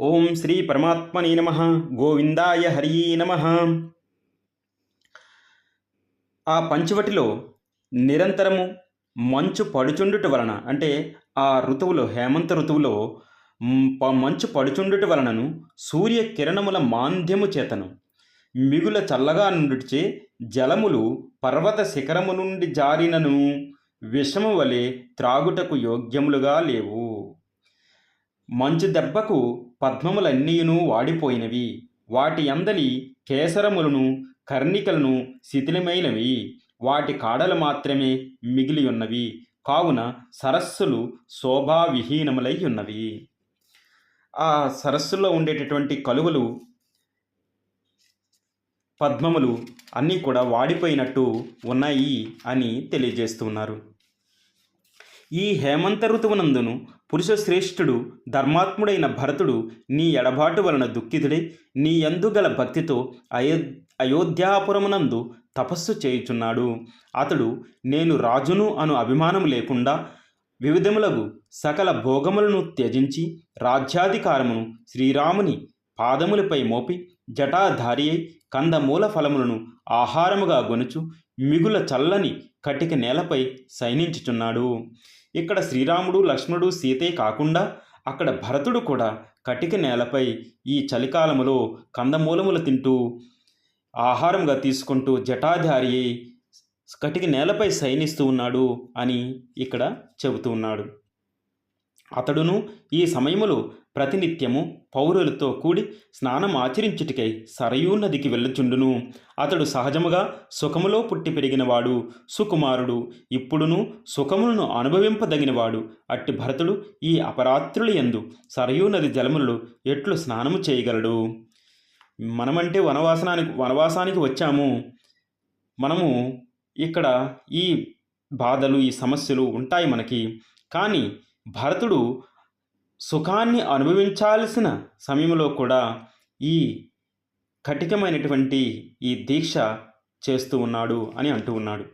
ఓం శ్రీ పరమాత్మని నమ. గోవిందాయ హరి నమ. ఆ పంచవటిలో నిరంతరము మంచు పడుచుండుట వలన అంటే ఆ ఋతువులో హేమంత ఋతువులో మంచు పడుచుండుట వలనను సూర్య కిరణముల మాంద్యము చేతను. మిగుల చల్లగా నుండిచే జలములు పర్వత శిఖరము నుండి జారినను. విషము వలె త్రాగుటకు యోగ్యములుగా లేవు. మంచు దెబ్బకు పద్మములన్నీయును వాడిపోయినవి. వాటి అందలి కేసరములను కర్ణికలను శిథిలమైనవి. వాటి కాడలు మాత్రమే మిగిలి ఉన్నవి కావున సరస్సులు శోభావిహీనములై ఉన్నవి ఆ సరస్సులో ఉండేటటువంటి కలువలు పద్మములు అన్నీ కూడా వాడిపోయినట్టు ఉన్నాయి అని తెలియజేస్తున్నారు. ఈ హేమంత ఋతువునందును పురుష శ్రేష్ఠుడు ధర్మాత్ముడైన భరతుడు నీ ఎడబాటు వలన దుఃఖితుడై నీ యందు గల భక్తితో అయో అయోధ్యాపురమునందు తపస్సు చేయుచున్నాడు. అతడు నేను రాజును అను అభిమానం లేకుండా వివిధములగు సకల భోగములను త్యజించి రాజ్యాధికారమును శ్రీరాముని పాదములపై మోపి జటాధారి అయి కందమూల ఫలములను ఆహారముగా గొనుచు మిగుల చల్లని కటిక నేలపై శయనించుచున్నాడు. ఇక్కడ శ్రీరాముడు లక్ష్మణుడు సీతే కాకుండా అక్కడ భరతుడు కూడా కటిక నేలపై ఈ చలికాలములో కందమూలములు తింటూ ఆహారంగా తీసుకుంటూ జటాధారి కటిక నేలపై శయనిస్తూ ఉన్నాడు అని ఇక్కడ చెబుతూ ఉన్నాడు. అతడును ఈ సమయములో ప్రతినిత్యము పౌరులతో కూడి స్నానం ఆచరించుటికై సరయూ నదికి వెళ్ళుచుండును. అతడు సహజముగా సుఖములో పుట్టి పెరిగినవాడు సుకుమారుడు ఇప్పుడును సుఖములను అనుభవింపదగినవాడు. అట్టి భరతుడు ఈ అపరాత్రులు యందు సరయూ నది జలములలో ఎట్లు స్నానము చేయగలడు? మనమంటే వనవాసనానికి వనవాసానికి వచ్చాము. మనము ఇక్కడ ఈ బాధలు ఈ సమస్యలు ఉంటాయి మనకి. కానీ భరతుడు సుఖాన్ని అనుభవించాల్సిన సమయంలో కూడా ఈ కఠికమైనటువంటి ఈ దీక్ష చేస్తూ ఉన్నాడు అని అంటూ ఉన్నాడు.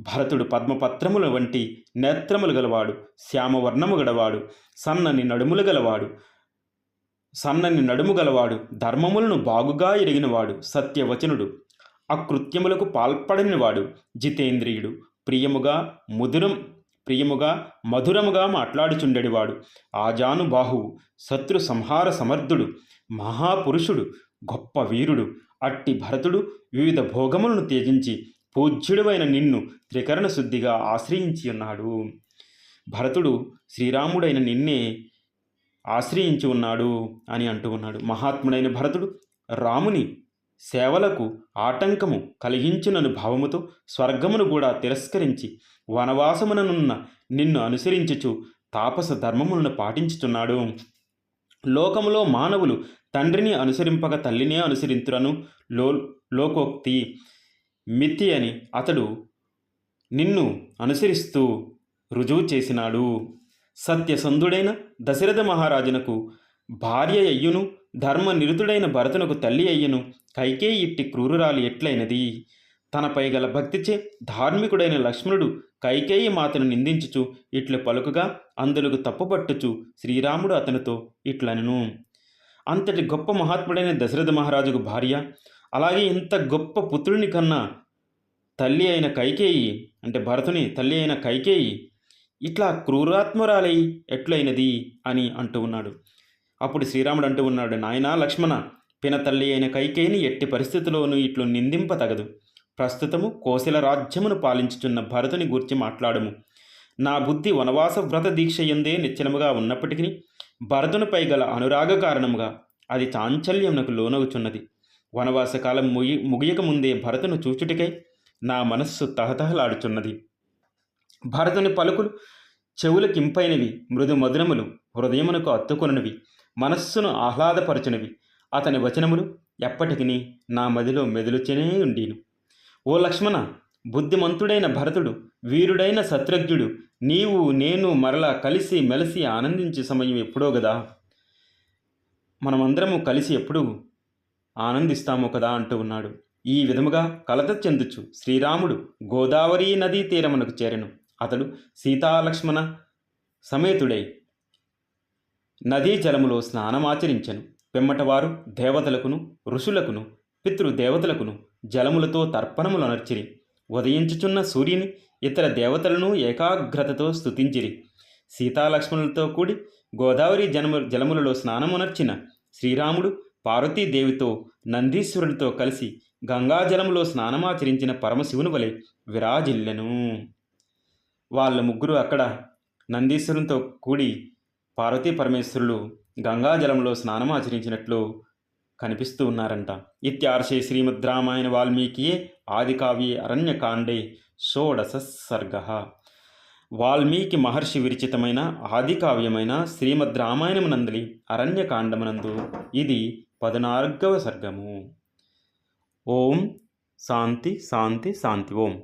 భరతుడు పద్మపత్రముల వంటి నేత్రములు గలవాడు శ్యామవర్ణము గలవాడు సన్నని నడుములు గలవాడు సన్నని నడుము గలవాడు ధర్మములను బాగుగా ఎరిగినవాడు సత్యవచనుడు అకృత్యములకు పాల్పడనివాడు జితేంద్రియుడు ప్రియముగా ముదురం ప్రియముగా మధురముగా మాట్లాడుచుండెడివాడు. ఆజానుబాహువు శత్రు సంహార సమర్థుడు మహాపురుషుడు గొప్ప వీరుడు అట్టి భరతుడు వివిధ భోగములను త్యజించి పూజ్యుడువైన నిన్ను త్రికరణ శుద్ధిగా ఆశ్రయించి ఉన్నాడు భరతుడు శ్రీరాముడైన నిన్నే ఆశ్రయించి ఉన్నాడు అని అంటూ ఉన్నాడు. మహాత్ముడైన భరతుడు రాముని సేవలకు ఆటంకము కలిగించునను భావముతో స్వర్గమును కూడా తిరస్కరించి వనవాసముననున్న నిన్ను అనుసరించుచు తాపస ధర్మములను పాటించుచున్నాడు. లోకములో మానవులు తండ్రిని అనుసరింపక తల్లినే అనుసరింతురను లో లోకోక్తి మితి అని అతడు నిన్ను అనుసరిస్తూ రుజువు చేసినాడు. సత్యసంధుడైన దశరథ మహారాజునకు భార్య అయ్యును ధర్మ నిరుతుడైన భరతునకు తల్లి అయ్యను. కైకేయి ఇట్టి క్రూరురాలు ఎట్లయినది? తనపై గల భక్తిచే ధార్మికుడైన లక్ష్మణుడు కైకేయి మాతను నిందించుచు ఇట్లు పలుకగా అందులకు తప్పుపట్టుచు శ్రీరాముడు అతనితో ఇట్లనను. అంతటి గొప్ప మహాత్ముడైన దశరథ మహారాజుకు భార్య అలాగే ఇంత గొప్ప పుత్రుని కన్నా తల్లి అయిన కైకేయి అంటే భరతుని తల్లి అయిన కైకేయి ఇట్లా క్రూరాత్మరాలై ఎట్లయినది? అని అంటూ ఉన్నాడు. అప్పుడు శ్రీరాముడు అంటూ ఉన్నాడు నాయనా లక్ష్మణ పిన తల్లి అయిన కైకేయిని ఎట్టి పరిస్థితిలోనూ ఇట్లు నిందింప తగదు ప్రస్తుతము కోశల రాజ్యమును పాలించుచున్న భరతుని గూర్చి మాట్లాడము. నా బుద్ధి వనవాస వ్రత దీక్ష ఎందే నిశ్చలముగా ఉన్నప్పటికీ భరతునిపై గల అనురాగ కారణముగా అది చాంచల్యమునకు లోనగుచున్నది. వనవాస కాలం ముగి ముగియక ముందే భరతును చూచుటికై నా మనస్సు తహతహలాడుచున్నది. భరతుని పలుకులు చెవులకింపైనవి మృదు మధురములు హృదయమునకు అత్తుకొననివి. మనస్సును ఆహ్లాదపరచునవి. అతని వచనములు ఎప్పటికీ నా మదిలో మెదులుచనే ఉండేను. ఓ లక్ష్మణ బుద్ధిమంతుడైన భరతుడు వీరుడైన శత్రుఘ్నుడు నీవు నేను మరలా కలిసి మెలిసి ఆనందించే సమయం ఎప్పుడో కదా మనమందరము కలిసి ఎప్పుడు ఆనందిస్తాము కదా అంటూ ఉన్నాడు. ఈ విధముగా కలత చెందుచు శ్రీరాముడు గోదావరి నదీ తీరమునకు చేరెను. అతడు సీతాలక్ష్మణ సమేతుడై నదీ జలములో స్నానమాచరించెను పిమ్మటవారు దేవతలకును ఋషులకును పితృదేవతలకును జలములతో తర్పణములనర్చిరి ఉదయించుచున్న సూర్యుని ఇతర దేవతలను ఏకాగ్రతతో స్థుతించిరి సీతాలక్ష్మణులతో కూడి గోదావరి జనము జలములలో స్నానమునర్చిన శ్రీరాముడు పార్వతీదేవితో నందీశ్వరుడితో కలిసి గంగాజలములో స్నానమాచరించిన పరమశివుని వలె విరాజిల్లెను. వాళ్ళ ముగ్గురు అక్కడ నందీశ్వరునితో కూడి పార్వతీ పరమేశ్వరులు గంగాజలంలో స్నానమాచరించినట్లు కనిపిస్తూ ఉన్నారంట. ఇత్యార్షే శ్రీమద్ రామాయణ వాల్మీకియే ఆదికావ్యే అరణ్యకాండే షోడశ సర్గ. వాల్మీకి మహర్షి విరచితమైన ఆదికావ్యమైన శ్రీమద్ రామాయణమునందలి అరణ్యకాండమునందు ఇది పదనార్గవ సర్గము. ఓం. శాంతి శాంతి శాంతి. ఓం.